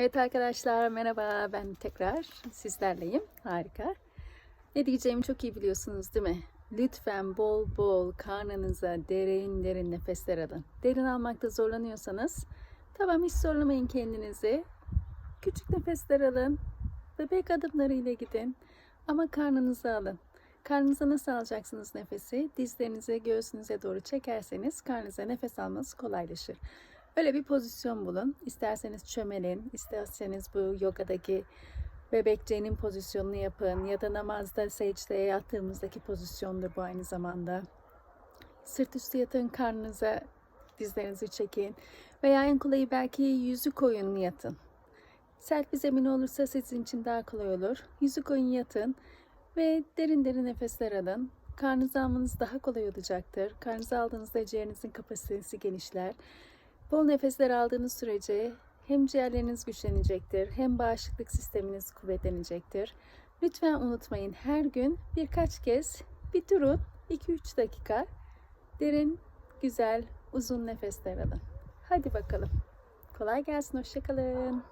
Evet arkadaşlar merhaba ben tekrar sizlerleyim. Harika. Ne diyeceğimi çok iyi biliyorsunuz değil mi? Lütfen bol bol karnınıza derin derin nefesler alın. Derin almakta zorlanıyorsanız tamam hiç zorlamayın kendinizi. Küçük nefesler alın. Bebek adımlarıyla gidin. Ama karnınıza alın. Karnınıza nasıl alacaksınız nefesi? Dizlerinize, göğsünüze doğru çekerseniz karnınıza nefes almanız kolaylaşır. Öyle bir pozisyon bulun. İsterseniz çömelin, isterseniz bu yogadaki bebekçenin pozisyonunu yapın ya da namazda secdeye yattığımızdaki pozisyondur bu aynı zamanda. Sırt üstü yatın, karnınıza dizlerinizi çekin veya en kolayı belki yüzü koyun yatın. Sert bir zemin olursa sizin için daha kolay olur. Yüzü koyun yatın ve derin derin nefesler alın. Karnınızı almanız daha kolay olacaktır. Karnınızı aldığınızda ciğerinizin kapasitesi genişler. Bol nefesler aldığınız sürece hem ciğerleriniz güçlenecektir hem bağışıklık sisteminiz kuvvetlenecektir. Lütfen unutmayın her gün birkaç kez bir durun 2-3 dakika derin, güzel, uzun nefesler alın. Hadi bakalım. Kolay gelsin, hoşçakalın.